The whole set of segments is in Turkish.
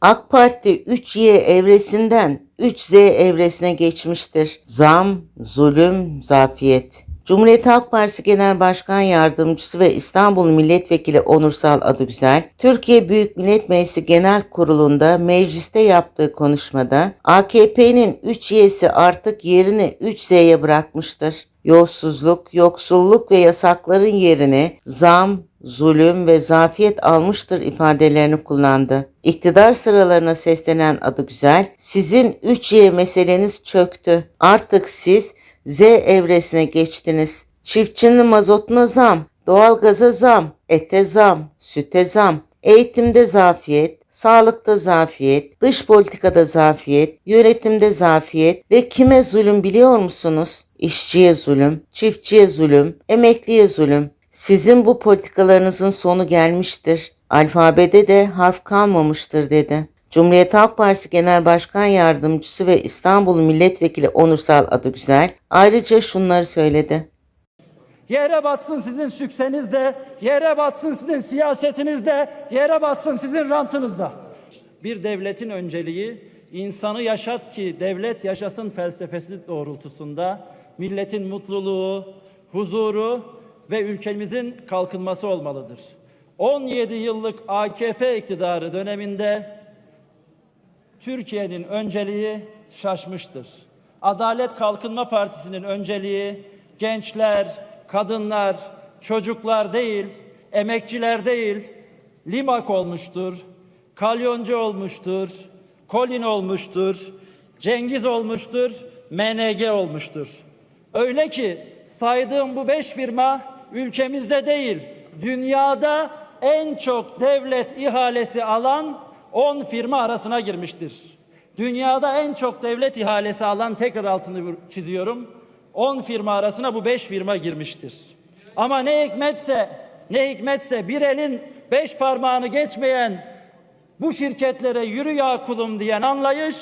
AK Parti 3Y evresinden 3Z evresine geçmiştir. Zam, zulüm, zafiyet. Cumhuriyet Halk Partisi Genel Başkan Yardımcısı ve İstanbul Milletvekili Onursal Adıgüzel, Türkiye Büyük Millet Meclisi Genel Kurulu'nda mecliste yaptığı konuşmada AKP'nin 3Y'si artık yerini 3Z'ye bırakmıştır. Yolsuzluk, yoksulluk ve yasakların yerini zam, zulüm ve zafiyet almıştır ifadelerini kullandı. İktidar sıralarına seslenen adı güzel, sizin 3Y meseleniz çöktü. Artık siz Z evresine geçtiniz. Çiftçinin mazotuna zam, doğalgaza zam, ete zam, süte zam, eğitimde zafiyet, sağlıkta zafiyet, dış politikada zafiyet, yönetimde zafiyet ve kime zulüm biliyor musunuz? İşçiye zulüm, çiftçiye zulüm, emekliye zulüm. Sizin bu politikalarınızın sonu gelmiştir. Alfabede de harf kalmamıştır dedi. Cumhuriyet Halk Partisi Genel Başkan Yardımcısı ve İstanbul Milletvekili Onursal Adıgüzel ayrıca şunları söyledi. Yere batsın sizin sükseniz de, yere batsın sizin siyasetiniz de, yere batsın sizin rantınız da. Bir devletin önceliği insanı yaşat ki devlet yaşasın felsefesi doğrultusunda milletin mutluluğu, huzuru ve ülkemizin kalkınması olmalıdır. 17 yıllık AKP iktidarı döneminde Türkiye'nin önceliği şaşmıştır. Adalet Kalkınma Partisi'nin önceliği gençler, kadınlar, çocuklar değil, emekçiler değil, limak olmuştur, kalyoncu olmuştur, kolin olmuştur, Cengiz olmuştur, MNG olmuştur. Öyle ki saydığım bu beş firma ülkemizde değil, dünyada en çok devlet ihalesi alan 10 firma arasına girmiştir. Dünyada en çok devlet ihalesi alan tekrar altını çiziyorum. 10 firma arasına bu 5 firma girmiştir. Ama ne hikmetse ne hikmetse bir elin beş parmağını geçmeyen bu şirketlere yürü ya kulum diyen anlayış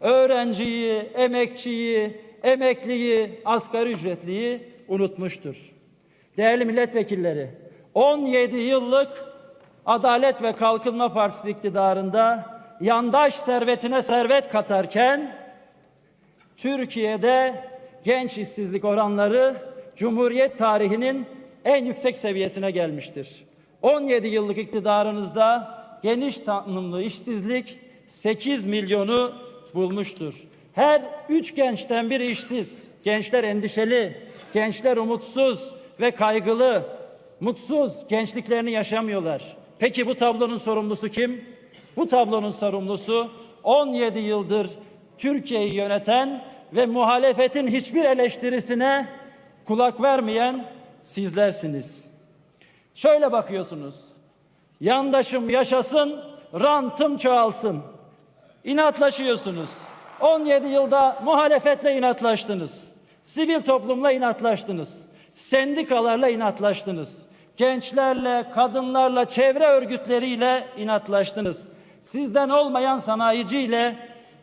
öğrenciyi, emekçiyi, emekliyi, asgari ücretliyi unutmuştur. Değerli milletvekilleri, 17 yıllık Adalet ve Kalkınma Partisi iktidarında yandaş servetine servet katarken Türkiye'de genç işsizlik oranları Cumhuriyet tarihinin en yüksek seviyesine gelmiştir. 17 yıllık iktidarınızda geniş tanımlı işsizlik 8 milyonu bulmuştur. Her üç gençten biri işsiz. Gençler endişeli, gençler umutsuz ve kaygılı, mutsuz gençliklerini yaşamıyorlar. Peki bu tablonun sorumlusu kim? Bu tablonun sorumlusu 17 yıldır Türkiye'yi yöneten ve muhalefetin hiçbir eleştirisine kulak vermeyen sizlersiniz. Şöyle bakıyorsunuz. Yandaşım yaşasın, rantım çoğalsın. İnatlaşıyorsunuz. 17 yılda muhalefetle inatlaştınız. Sivil toplumla inatlaştınız. Sendikalarla inatlaştınız. Gençlerle, kadınlarla, çevre örgütleriyle inatlaştınız. Sizden olmayan sanayiciyle,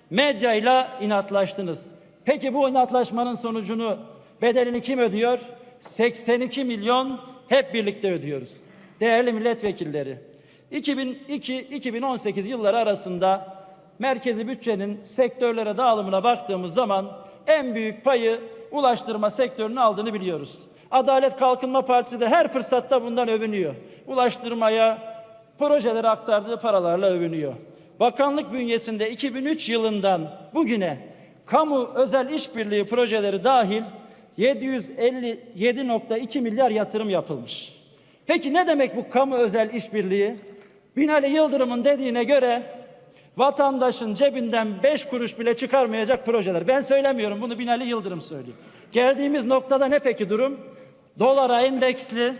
medyayla inatlaştınız. Peki bu inatlaşmanın sonucunu, bedelini kim ödüyor? 82 milyon hep birlikte ödüyoruz. Değerli milletvekilleri, 2002-2018 yılları arasında merkezi bütçenin sektörlere dağılımına baktığımız zaman en büyük payı ulaştırma sektörünün aldığını biliyoruz. Adalet Kalkınma Partisi de her fırsatta bundan övünüyor. Ulaştırmaya projelere aktardığı paralarla övünüyor. Bakanlık bünyesinde 2003 yılından bugüne kamu özel işbirliği projeleri dahil 757.2 milyar yatırım yapılmış. Peki ne demek bu kamu özel işbirliği? Binali Yıldırım'ın dediğine göre vatandaşın cebinden beş kuruş bile çıkarmayacak projeler. Ben söylemiyorum bunu Binali Yıldırım söylüyor. Geldiğimiz noktada ne peki durum? Dolara endeksli,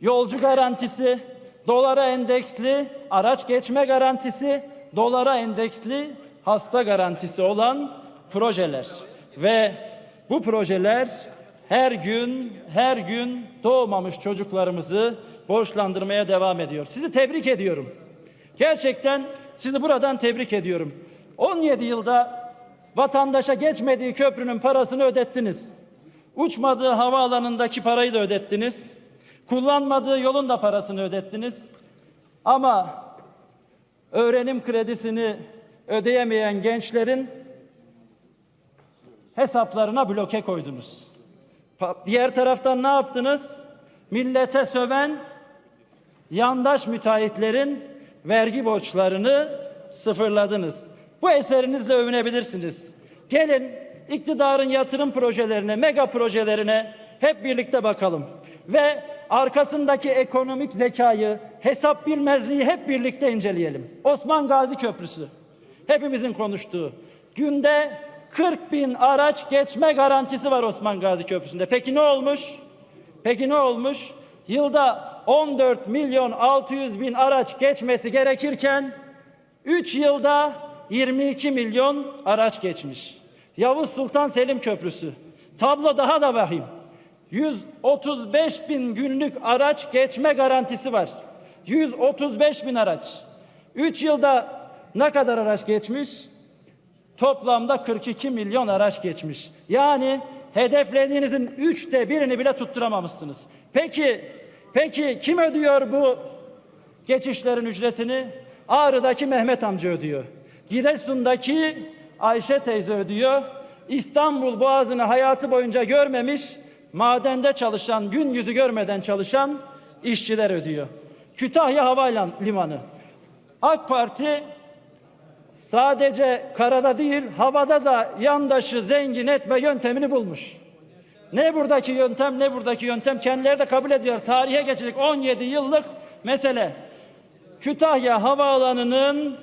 yolcu garantisi, dolara endeksli, araç geçme garantisi, dolara endeksli, hasta garantisi olan projeler. Ve bu projeler her gün her gün doğmamış çocuklarımızı borçlandırmaya devam ediyor. Sizi tebrik ediyorum. Gerçekten sizi buradan tebrik ediyorum. 17 yılda vatandaşa geçmediği köprünün parasını ödettiniz. Uçmadığı havaalanındaki parayı da ödettiniz. Kullanmadığı yolun da parasını ödettiniz. Ama öğrenim kredisini ödeyemeyen gençlerin hesaplarına bloke koydunuz. Diğer taraftan ne yaptınız? Millete söven yandaş müteahhitlerin vergi borçlarını sıfırladınız. Bu eserinizle övünebilirsiniz. Gelin iktidarın yatırım projelerine, mega projelerine hep birlikte bakalım. Ve arkasındaki ekonomik zekayı, hesap bilmezliği hep birlikte inceleyelim. Osman Gazi Köprüsü. Hepimizin konuştuğu. Günde 40 bin araç geçme garantisi var Osman Gazi Köprüsü'nde. Peki ne olmuş? Peki ne olmuş? Yılda 14 milyon 600 bin araç geçmesi gerekirken 3 yılda 22 milyon araç geçmiş. Yavuz Sultan Selim Köprüsü. Tablo daha da vahim. 135 bin günlük araç geçme garantisi var. 135 bin araç. 3 yılda ne kadar araç geçmiş? Toplamda 42 milyon araç geçmiş. Yani hedeflediğinizin üçte birini bile tutturamamışsınız. Peki, peki kim ödüyor bu geçişlerin ücretini? Ağrı'daki Mehmet amca ödüyor. Giresun'daki Ayşe teyze ödüyor. İstanbul Boğazı'nı hayatı boyunca görmemiş, madende çalışan, gün yüzü görmeden çalışan işçiler ödüyor. Kütahya Havalimanı. AK Parti sadece karada değil havada da yandaşı zengin etme yöntemini bulmuş. Ne buradaki yöntem ne buradaki yöntem kendileri de kabul ediyor. Tarihe geçecek 17 yıllık mesele. Kütahya Havaalanı'nın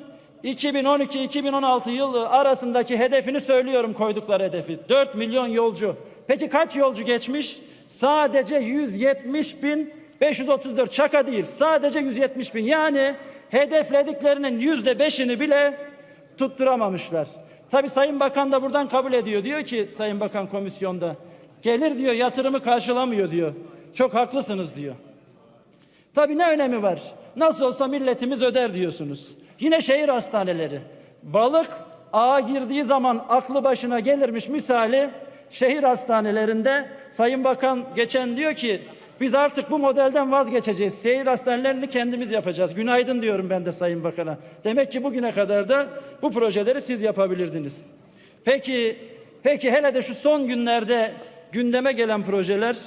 2012-2016 yılı arasındaki hedefini söylüyorum koydukları hedefi. 4 milyon yolcu. Peki kaç yolcu geçmiş? Sadece 170 bin 534 şaka değil. Sadece 170 bin. Yani hedeflediklerinin yüzde beşini bile tutturamamışlar. Tabi Sayın Bakan da buradan kabul ediyor. Diyor ki Sayın Bakan komisyonda gelir diyor yatırımı karşılamıyor diyor. Çok haklısınız diyor. Tabii ne önemi var? Nasıl olsa milletimiz öder diyorsunuz. Yine şehir hastaneleri. Balık ağa girdiği zaman aklı başına gelirmiş misali şehir hastanelerinde Sayın Bakan geçen diyor ki biz artık bu modelden vazgeçeceğiz. Şehir hastanelerini kendimiz yapacağız. Günaydın diyorum ben de Sayın Bakan'a. Demek ki bugüne kadar da bu projeleri siz yapabilirdiniz. Peki, peki hele de şu son günlerde gündeme gelen projeler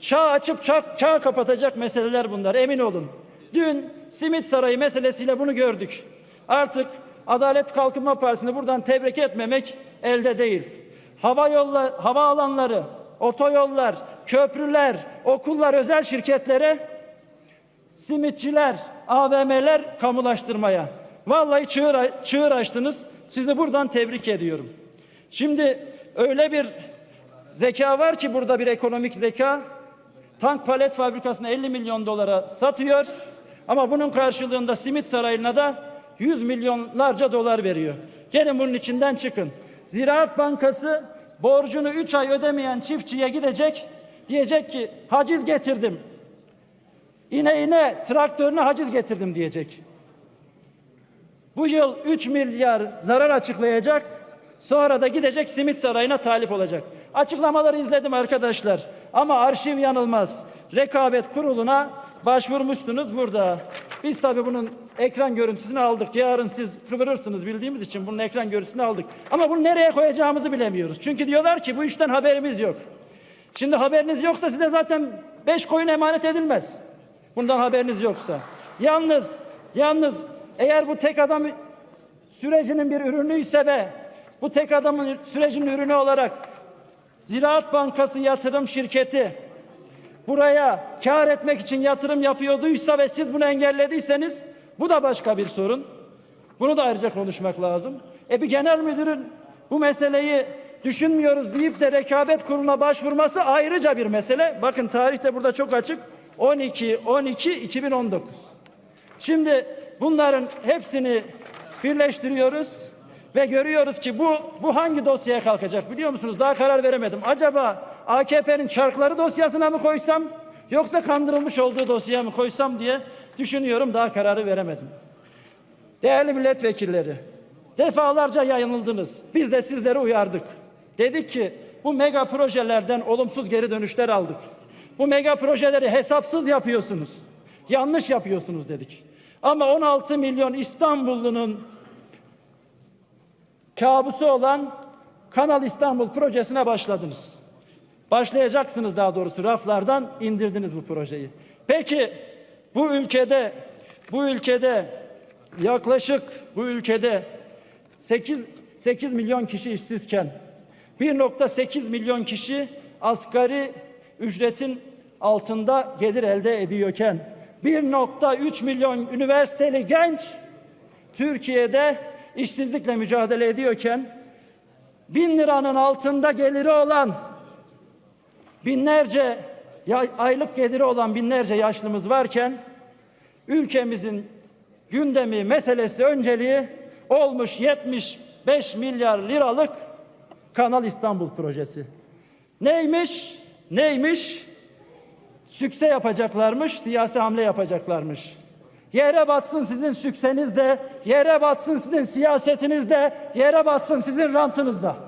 çağ açıp çağ, çağ kapatacak meseleler bunlar emin olun. Dün simit sarayı meselesiyle bunu gördük. Artık Adalet Kalkınma Partisi'ni buradan tebrik etmemek elde değil. Hava yolları, hava alanları, otoyollar, köprüler, okullar özel şirketlere simitçiler, AVM'ler kamulaştırmaya. Vallahi çığır, çığır açtınız. Sizi buradan tebrik ediyorum. Şimdi öyle bir zeka var ki burada bir ekonomik zeka. Tank palet fabrikasını 50 milyon dolara satıyor. Ama bunun karşılığında simit sarayına da 100 milyonlarca dolar veriyor. Gelin bunun içinden çıkın. Ziraat Bankası borcunu 3 ay ödemeyen çiftçiye gidecek. Diyecek ki haciz getirdim. İneğine, traktörüne haciz getirdim diyecek. Bu yıl 3 milyar zarar açıklayacak. Sonra da gidecek simit sarayına talip olacak. Açıklamaları izledim arkadaşlar. Ama arşiv yanılmaz. Rekabet kuruluna başvurmuşsunuz burada. Biz tabii bunun ekran görüntüsünü aldık. Yarın siz kıvırırsınız bildiğimiz için bunun ekran görüntüsünü aldık. Ama bunu nereye koyacağımızı bilemiyoruz. Çünkü diyorlar ki bu işten haberimiz yok. Şimdi haberiniz yoksa size zaten beş koyun emanet edilmez. Bundan haberiniz yoksa. Yalnız, yalnız eğer bu tek adam sürecinin bir ürünüyse ve bu tek adamın sürecinin ürünü olarak Ziraat Bankası yatırım şirketi buraya kar etmek için yatırım yapıyorduysa ve siz bunu engellediyseniz bu da başka bir sorun. Bunu da ayrıca konuşmak lazım. E bir genel müdürün bu meseleyi düşünmüyoruz deyip de rekabet kuruluna başvurması ayrıca bir mesele. Bakın tarihte burada çok açık. 12 12 2019. Şimdi bunların hepsini birleştiriyoruz ve görüyoruz ki bu bu hangi dosyaya kalkacak biliyor musunuz? Daha karar veremedim. Acaba AKP'nin çarkları dosyasına mı koysam yoksa kandırılmış olduğu dosyaya mı koysam diye düşünüyorum. Daha kararı veremedim. Değerli milletvekilleri, defalarca yayınıldınız. Biz de sizleri uyardık. Dedik ki bu mega projelerden olumsuz geri dönüşler aldık. Bu mega projeleri hesapsız yapıyorsunuz. Yanlış yapıyorsunuz dedik. Ama 16 milyon İstanbullunun kabusu olan Kanal İstanbul projesine başladınız. Başlayacaksınız daha doğrusu raflardan indirdiniz bu projeyi. Peki bu ülkede bu ülkede yaklaşık bu ülkede 8 8 milyon kişi işsizken 1.8 milyon kişi asgari ücretin altında gelir elde ediyorken 1.3 milyon üniversiteli genç Türkiye'de işsizlikle mücadele ediyorken bin liranın altında geliri olan binlerce aylık geliri olan binlerce yaşlımız varken ülkemizin gündemi meselesi önceliği olmuş 75 milyar liralık Kanal İstanbul projesi. Neymiş? Neymiş? Sükse yapacaklarmış, siyasi hamle yapacaklarmış. Yere batsın sizin sükseniz de, yere batsın sizin siyasetiniz de, yere batsın sizin rantınız da.